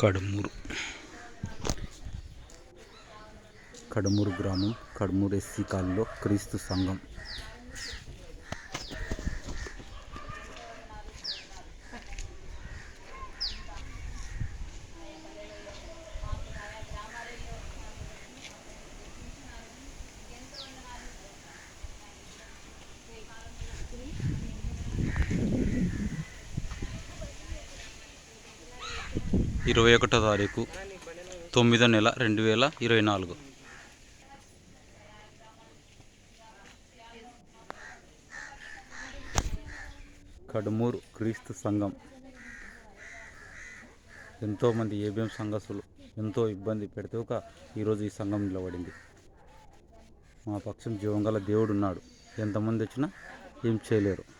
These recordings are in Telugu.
కడుమూరు. కడుమూరు గ్రామం కడుమూరు ఎస్సీ కాలనీలో క్రీస్తు సంఘం. ఇరవై ఒకటో తారీఖు తొమ్మిదో నెల రెండు వేల ఇరవై నాలుగు. కడుమూరు క్రీస్తు సంఘం. ఎంతోమంది ఏబిఎం సంఘస్థులు ఎంతో ఇబ్బంది పెడితే ఒక ఈరోజు ఈ సంఘం నిలబడింది. మా పక్షం జీవంగల దేవుడు ఉన్నాడు ఎంతమంది వచ్చినా ఏం చేయలేరు.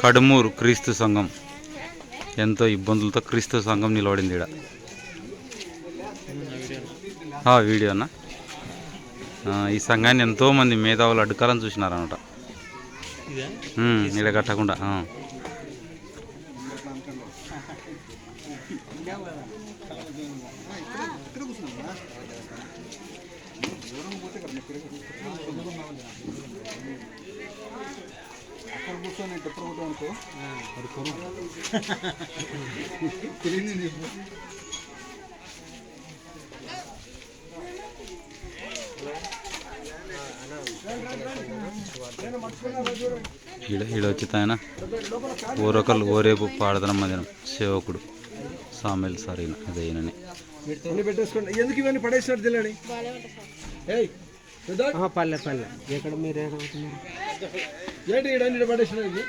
కడుమూరు క్రీస్తు సంఘం. ఎంతో ఇబ్బందులతో క్రీస్తు సంఘం నిలబడింది ఇక్కడ వీడియోనా ఆ, ఈ సంఘాన్ని ఎంతోమంది మేధావులు అడ్డుకాలని చూసినారనమాట ఇక్కడ కట్టకుండా. అక్కడ కూర్చొని ఎప్పుడు కొట్టావు అనుకో అది కొను తెలియదు నీకు ఈడ ఈడ వచ్చి ఆయన. ఊరొకరు ఓరేపు పాడదనం మధ్యనం సేవకుడు సామెల్ సరైన అదేనని అన్ని పెట్టేసుకోండి. ఎందుకు ఇవన్నీ పడేసినట్టు తెలియని? పల్లె పల్లె ఎక్కడ మీరు ఏమవుతున్నారు ఏంటి పడేసినది